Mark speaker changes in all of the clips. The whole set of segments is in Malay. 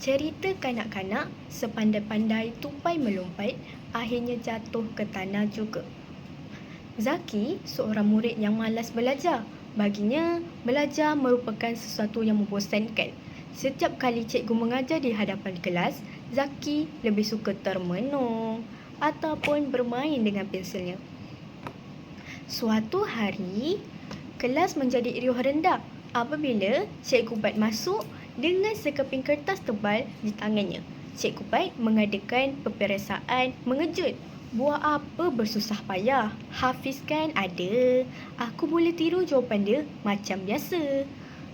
Speaker 1: Cerita kanak-kanak sepandai-pandai tupai melompat akhirnya jatuh ke tanah juga. Zaki seorang murid yang malas belajar. Baginya, belajar merupakan sesuatu yang membosankan. Setiap kali cikgu mengajar di hadapan kelas, Zaki lebih suka termenung ataupun bermain dengan pensilnya. Suatu hari, kelas menjadi riuh rendah apabila Cikgu Bat masuk dengan sekeping kertas tebal di tangannya. Cikgu Bat mengadakan peperiksaan mengejut. Buat apa bersusah payah? Hafiz kan ada. Aku boleh tiru jawapan dia macam biasa.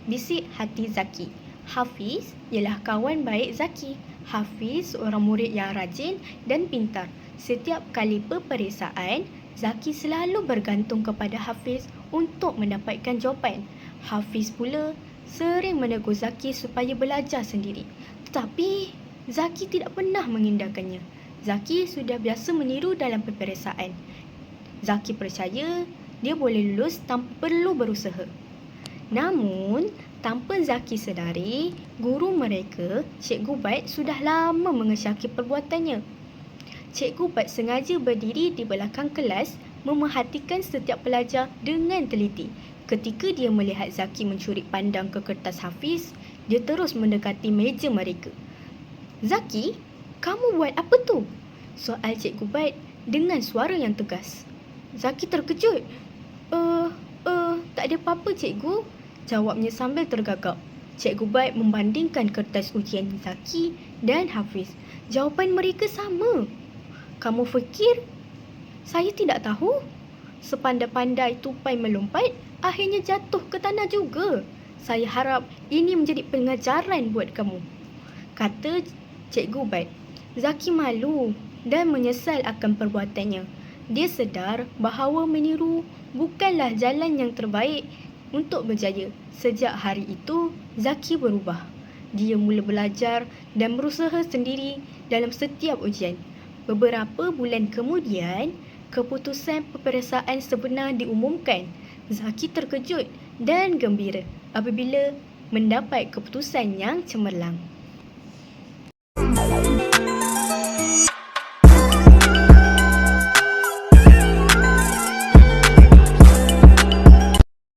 Speaker 1: Bisik hati Zaki. Hafiz ialah kawan baik Zaki. Hafiz seorang murid yang rajin dan pintar. Setiap kali peperiksaan, Zaki selalu bergantung kepada Hafiz untuk mendapatkan jawapan. Hafiz pula sering menegur Zaki supaya belajar sendiri. Tetapi Zaki tidak pernah mengindahkannya. Zaki sudah biasa meniru dalam peperiksaan. Zaki percaya dia boleh lulus tanpa perlu berusaha. Namun, tanpa Zaki sedari, guru mereka, Cikgu Bat sudah lama mengesyaki perbuatannya. Cikgu Bat sengaja berdiri di belakang kelas memerhatikan setiap pelajar dengan teliti. Ketika dia melihat Zaki mencuri pandang ke kertas Hafiz, dia terus mendekati meja mereka. Zaki, kamu buat apa tu? Soal Cikgu Bat dengan suara yang tegas. Zaki terkejut. Eh, uh, tak ada apa-apa cikgu. Jawabnya sambil tergagap. Cikgu Bat membandingkan kertas ujian Zaki dan Hafiz. Jawapan mereka sama. Kamu fikir saya tidak tahu? Sepandai-pandai tupai melompat, akhirnya jatuh ke tanah juga. Saya harap ini menjadi pengajaran buat kamu. Kata Cikgu Bat. Zaki malu dan menyesal akan perbuatannya. Dia sedar bahawa meniru bukanlah jalan yang terbaik untuk berjaya. Sejak hari itu, Zaki berubah. Dia mula belajar dan berusaha sendiri dalam setiap ujian. Beberapa bulan kemudian, keputusan peperiksaan sebenar diumumkan. Zaki terkejut dan gembira apabila mendapat keputusan yang cemerlang.